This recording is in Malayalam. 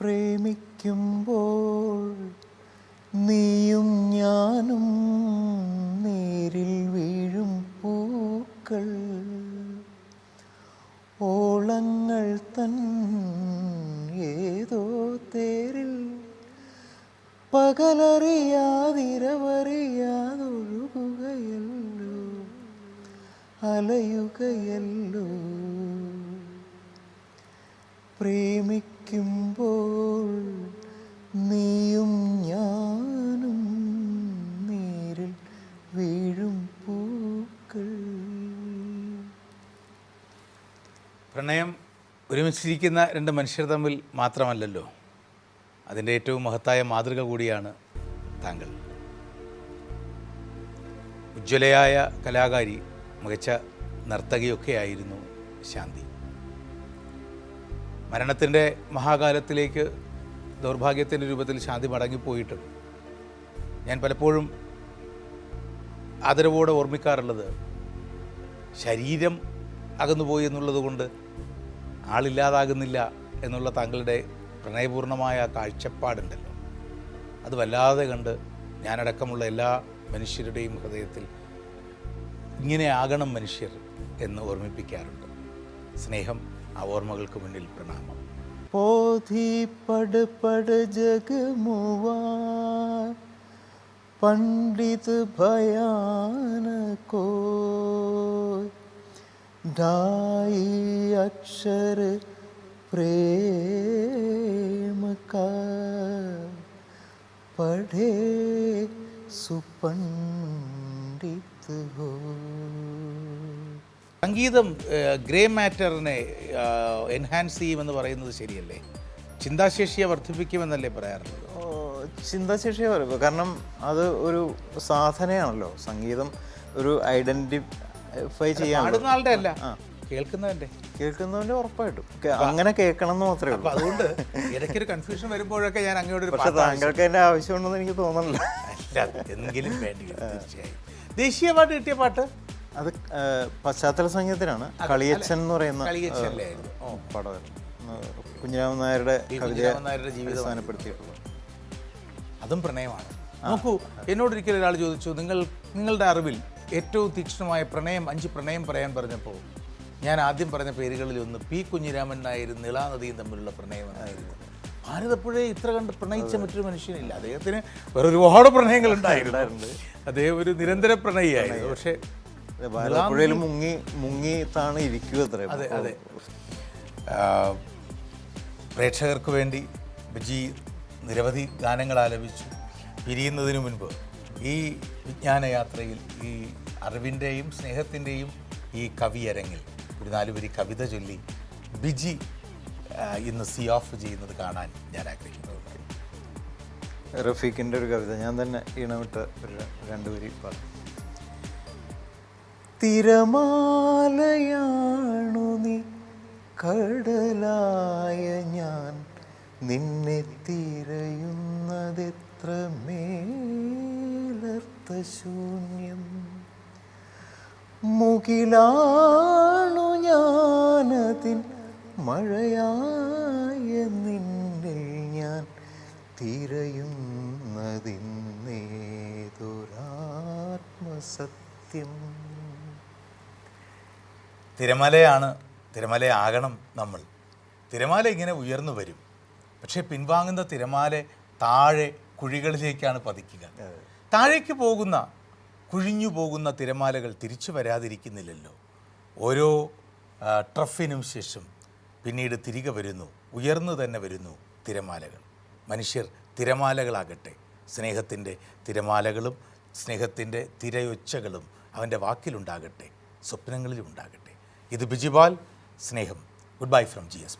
പ്രേമിക്കുമ്പോൾ നീയും ഞാനും നേരിൽ വീഴും പൂക്കൾ. ഓളങ്ങൾ തൻ ഏതോ തേരിൽ പകലറിയാതിരവറിയാതൊഴുകുകയല്ലോ അലയുകയല്ലോ. പ്രേമിക്കുമ്പോൾ നീയും ഞാനും നേരിൽ വീഴും പൂക്കൾ. പ്രണയം ഒരുമിച്ചിരിക്കുന്ന രണ്ട് മനുഷ്യർ തമ്മിൽ മാത്രമല്ലല്ലോ. അതിന്റെ ഏറ്റവും മഹത്തായ മാതൃക കൂടിയാണ് താങ്കൾ. ഉജ്ജ്വലയായ കലാകാരി മികച്ച നർത്തകിയൊക്കെ ആയിരുന്നു ശാന്തി. മരണത്തിന്റെ മഹാകാലത്തിലേക്ക് ദൗർഭാഗ്യത്തിന്റെ രൂപത്തിൽ ശാന്തി മടങ്ങിപ്പോയിട്ടും ഞാൻ പലപ്പോഴും ആദരവോടെ ഓർമ്മിക്കാറുള്ളത് ശരീരം അകന്നുപോയി എന്നുള്ളത് കൊണ്ട് ആളില്ലാതാകുന്നില്ല എന്നുള്ള താങ്കളുടെ പ്രണയപൂർണമായ കാഴ്ചപ്പാടുണ്ടല്ലോ. അത് വല്ലാതെ കണ്ട് ഞാനടക്കമുള്ള എല്ലാ മനുഷ്യരുടെയും ഹൃദയത്തിൽ ഇങ്ങനെ ആകണം മനുഷ്യർ എന്ന് ഓർമ്മിപ്പിക്കാറുണ്ട്. സ്നേഹം ആ ഓർമ്മകൾക്ക് മുന്നിൽ പ്രണാമം पोधी पढ़ पढ़ जग मुआ पंडित भयान को ढाई अक्षर प्रेम का पढ़े सुपंडित हो സംഗീതം ഗ്രേ മാറ്ററിനെ എൻഹാൻസ് ചെയ്യുമെന്ന് പറയുന്നത് ശരിയല്ലേ? ചിന്താശേഷിയെ വർദ്ധിപ്പിക്കുമെന്നല്ലേ പറയാറുള്ളത്? ചിന്താശേഷിയെ പറയുമ്പോൾ കാരണം അത് ഒരു സാധനയാണല്ലോ. സംഗീതം ഒരു ഐഡന്റിഫൈ ചെയ്യാൻ പാടുന്ന ആളുടെ അല്ല. കേൾക്കുന്നവന്റെ കേൾക്കുന്നവന്റെ. ഉറപ്പായിട്ടും. അങ്ങനെ കേൾക്കണം എന്ന് മാത്രമേ ഉള്ളൂ. അതുകൊണ്ട് ഇടയ്ക്കൊരു കൺഫ്യൂഷൻ വരുമ്പോഴൊക്കെ ഞാൻ അങ്ങോട്ട് പക്ഷേ താങ്കൾക്ക് അതിന്റെ ആവശ്യമുണ്ടെന്ന് എനിക്ക് തോന്നുന്നില്ല. എങ്കിലും വേണ്ടി തീർച്ചയായും. ദേശീയ പാട്ട് കിട്ടിയ പാട്ട്? അത് പശ്ചാത്തല സംഗീതത്തിനാണ്. കളിയച്ഛൻ എന്ന് പറയുന്ന കുഞ്ഞിരാമൻ നായരുടെ അതും പ്രണയമാണ്. നോക്കൂ എന്നോട് ഒരിക്കലും ഒരാൾ ചോദിച്ചു നിങ്ങൾ നിങ്ങളുടെ അറിവിൽ ഏറ്റവും തീക്ഷ്ണമായ പ്രണയം അഞ്ച് പ്രണയം പറയാൻ പറഞ്ഞപ്പോൾ ഞാൻ ആദ്യം പറഞ്ഞ പേരുകളിൽ ഒന്ന് പി കുഞ്ഞിരാമൻ നായരും നിളാനദിയും തമ്മിലുള്ള പ്രണയമെന്നായിരുന്നു ഭാരതപ്പുഴയെ ഇത്ര കണ്ട് പ്രണയിച്ച മറ്റൊരു മനുഷ്യനില്ല. അദ്ദേഹത്തിന് വേറെ ഒരുപാട് പ്രണയങ്ങൾ ഉണ്ടായിരുന്നു. അദ്ദേഹം ഒരു നിരന്തര പ്രണയിയായിരുന്നു. പക്ഷേ ഭാരതപ്പുഴയിൽ മുങ്ങി മുങ്ങി താണ് ഇരിക്കുക അത്ര അതെ അതെ. പ്രേക്ഷകർക്ക് വേണ്ടി ബിജി നിരവധി ഗാനങ്ങൾ ആലപിച്ചു. പിരിയുന്നതിന് മുൻപ് ഈ വിജ്ഞാനയാത്രയിൽ ഈ അറിവിന്റെയും സ്നേഹത്തിന്റെയും ഈ കവിയരങ്ങിൽ ഒരു നാലുപേരി കവിത ചൊല്ലി ബിജി ഇന്ന് സി ഓഫ് ചെയ്യുന്നത് കാണാൻ ഞാൻ ആഗ്രഹിക്കുന്നു. റഫീഖിന്റെ ഒരു കവിത. ഞാൻ തന്നെ ഈണമിട്ട് ഒരു രണ്ടുപേരി പാടും. തിരമാലയാണു നീ. കടലായ ഞാൻ നിന്നെ തിരയുന്നതെത്ര മേലർത്ഥ ശൂന്യം. മുകിലാണു ഞാനതിൻ മഴയായ നിന്നിൽ ഞാൻ തിരയുന്നതിന്നേതൊരാത്മസത്യം. തിരമലയാണ് തിരമലയാകണം നമ്മൾ. തിരമാല ഇങ്ങനെ ഉയർന്നു വരും. പക്ഷേ പിൻവാങ്ങുന്ന തിരമാല താഴെ കുഴികളിലേക്കാണ് പതിക്കുക. താഴേക്ക് പോകുന്ന കുഴിഞ്ഞു പോകുന്ന തിരമാലകൾ തിരിച്ചു വരാതിരിക്കുന്നില്ലല്ലോ. ഓരോ ട്രഫിനും ശേഷം പിന്നീട് തിരികെ വരുന്നു ഉയർന്നു തന്നെ വരുന്നു തിരമാലകൾ. മനുഷ്യർ തിരമാലകളാകട്ടെ. സ്നേഹത്തിന്റെ തിരമാലകളും സ്നേഹത്തിന്റെ തിരയൊച്ചകളും അവന്റെ വാക്കിലുണ്ടാകട്ടെ സ്വപ്നങ്ങളിലും ഉണ്ടാകട്ടെ ഇത് ബിജിപാൽ സ്നേഹം. Good bye from G S